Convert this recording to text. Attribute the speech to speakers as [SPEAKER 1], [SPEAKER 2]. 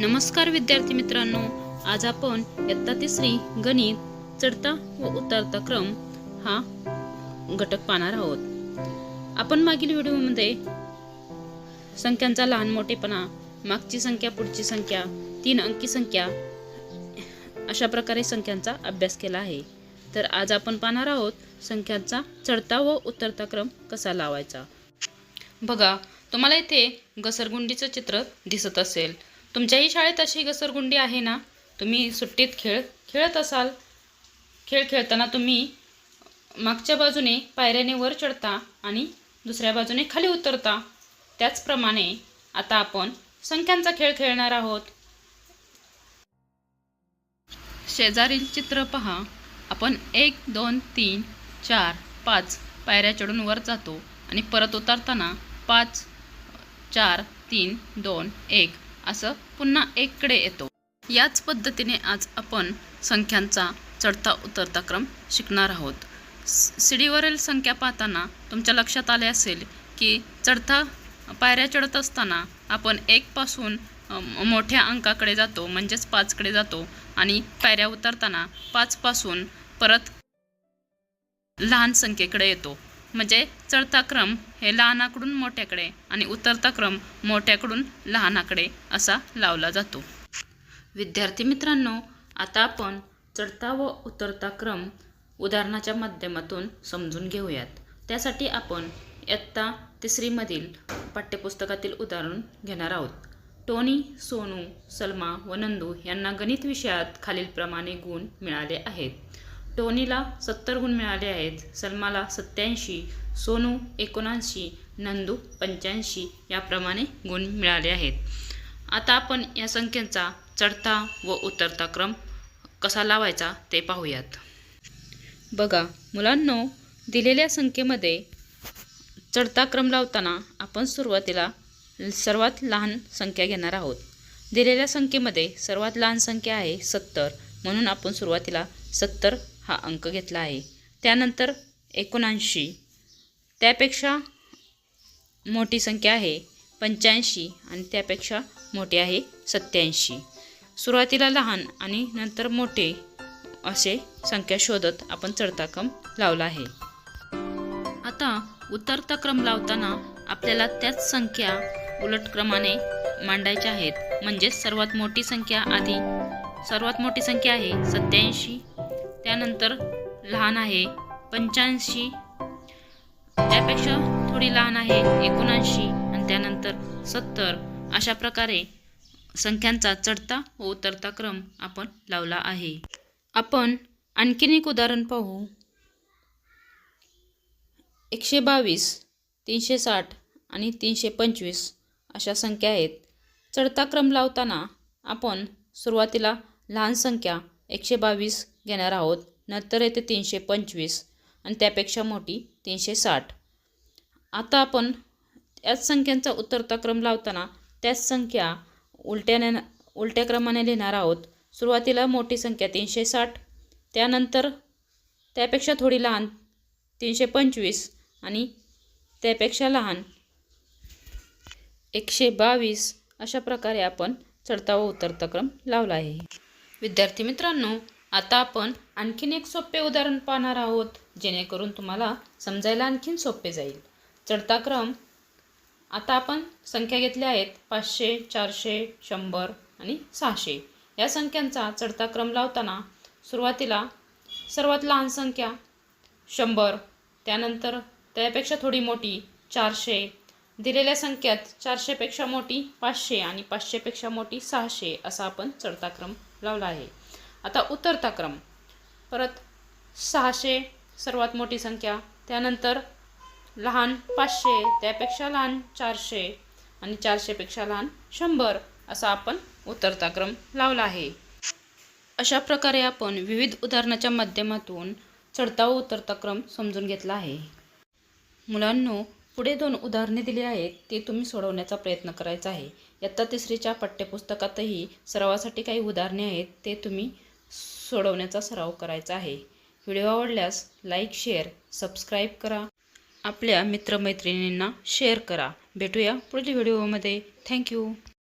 [SPEAKER 1] नमस्कार विद्यार्थी मित्रांनो आज आपण इयत्ता तिसरी गणित चढता व उतरता क्रम हा घटक पाहणार आहोत. आपण मागील व्हिडिओमध्ये संख्यांचा लहान मोठेपणा मागची संख्या पुढची संख्या तीन अंकी संख्या अशा प्रकारे संख्यांचा अभ्यास केला आहे. तर आज आपण पाहणार आहोत संख्यांचा चढता व उतरता क्रम कसा लावायचा. बघा तुम्हाला इथे घसरगुंडीचं चित्र दिसत असेल. तुमच्याही शाळेत अशी घसरगुंडी आहे ना? तुम्ही सुट्टीत खेळ खेळत असाल. खेळ खेळताना तुम्ही मागच्या बाजूने पायऱ्याने वर चढता आणि दुसऱ्या बाजूने खाली उतरता. त्याचप्रमाणे आता आपण संख्यांचा खेळ खेळणार आहोत. शेजारील चित्र पहा. आपण एक दोन तीन चार पाच पायऱ्या चढून वर जातो आणि परत उतरताना पाच चार तीन दोन एक असं पुन्हा एककडे येतो. याच पद्धतीने आज आपण संख्यांचा चढता उतरता क्रम शिकणार आहोत. स- शिडीवरील संख्या पाहताना तुमच्या लक्षात आले असेल की चढता पायऱ्या चढत असताना आपण एकपासून मोठ्या अंकाकडे जातो म्हणजेच पाचकडे जातो आणि पायऱ्या उतरताना पाचपासून परत लहान संख्येकडे येतो. म्हणजे चढता क्रम हे लहानाकडून मोठ्याकडे आणि उतरता क्रम मोठ्याकडून लहानाकडे असा लावला जातो. विद्यार्थी मित्रांनो आता आपण चढता व उतरता क्रम उदाहरणाच्या माध्यमातून समजून घेऊयात. त्यासाठी आपण इयत्ता तिसरीमधील पाठ्यपुस्तकातील उदाहरण घेणार आहोत. टोनी सोनू सलमा व नंदू यांना गणित विषयात खालीलप्रमाणे गुण मिळाले आहेत. टोनीला सत्तर गुण मिळाले आहेत. सलमाला सत्याऐंशी सोनू एकोणऐंशी नंदू पंच्याऐंशी याप्रमाणे गुण मिळाले आहेत. आता आपण या संख्येचा चढता व उतरता क्रम कसा लावायचा ते पाहूयात. बघा मुलांनो दिलेल्या संख्येमध्ये चढता क्रम लावताना आपण सुरुवातीला सर्वात लहान संख्या घेणार आहोत. दिलेल्या संख्येमध्ये सर्वात लहान संख्या आहे सत्तर. म्हणून आपण सुरुवातीला सत्तर हा अंक घेतला आहे. त्यानंतर एकोणऐंशी. त्यापेक्षा मोठी संख्या आहे पंच्याऐंशी आणि त्यापेक्षा मोठी आहे सत्याऐंशी सुरुवातीला लहान आणि नंतर मोठे असे संख्या शोधत आपण चढता क्रम लावला आहे. आता उतरता क्रम लावताना आपल्याला त्याच संख्या उलट क्रमाने मांडायच्या आहेत. म्हणजेच सर्वात मोठी संख्या आधी सर्वात मोठी संख्या आहे सत्याऐंशी त्यानंतर लहान आहे पंच्याऐंशी. त्यापेक्षा थोडी लहान आहे एकोणऐंशी आणि त्यानंतर सत्तर. अशा प्रकारे संख्यांचा चढता व उतरता क्रम आपण लावला आहे. आपण आणखीन एक उदाहरण पाहू. एकशे बावीस तीनशे साठ आणि तीनशे पंचवीस अशा संख्या आहेत. चढता क्रम लावताना आपण सुरुवातीला लहान संख्या एकशे बावीस घेणार आहोत. नंतर येते तीनशे पंचवीस आणि त्यापेक्षा मोठी तीनशे साठ. आता आपण त्याच संख्यांचा उतरता क्रम लावताना त्याच संख्या उलट्याने उलट्या क्रमाने लिहिणार आहोत. सुरुवातीला मोठी संख्या तीनशे साठ त्यानंतर त्यापेक्षा थोडी लहान तीनशे पंचवीस आणि त्यापेक्षा लहान एकशे बावीस अशा प्रकारे आपण चढता व उतरता क्रम लावला आहे. विद्यार्थी मित्रांनो आता आपण आणखीन एक सोपे उदाहरण पाहणार आहोत जेणेकरून तुम्हाला समजायला आणखीन सोपे जाईल. चढता क्रम आता आपण संख्या घेतल्या आहेत पाचशे चारशे शंभर आणि सहाशे. या संख्यांचा चढता क्रम लावताना सुरुवातीला सर्वात लहान संख्या शंभर त्यानंतर त्यापेक्षा थोडी मोठी चारशे दिलेल्या संख्यात चारशेपेक्षा मोठी पाचशे आणि पाचशेपेक्षा मोठी सहाशे असा आपण चढता क्रम लावला आहे. आता उतरता क्रम. परत सहाशे सर्वात मोठी संख्या. त्यानंतर लहान पाचशे त्यापेक्षा लहान चारशे आणि चारशेपेक्षा लहान शंभर असा आपण उतरता क्रम लावला आहे. अशा प्रकारे आपण विविध उदाहरणाच्या माध्यमातून चढता व उतरता क्रम समजून घेतला आहे. मुलांनो पुढे दोन उदाहरणे दिली आहेत ते तुम्ही सोडवण्याचा प्रयत्न करायचा आहे. इयत्ता तिसरीच्या पाठ्यपुस्तकातही सरावासाठी काही उदाहरणे आहेत ते तुम्ही सोडवण्याचा सराव करायचा आहे. व्हिडिओ आवडल्यास लाईक शेअर सबस्क्राईब करा. आपल्या मित्रमैत्रिणींना शेअर करा. भेटूया पुढील व्हिडिओमध्ये. थँक्यू.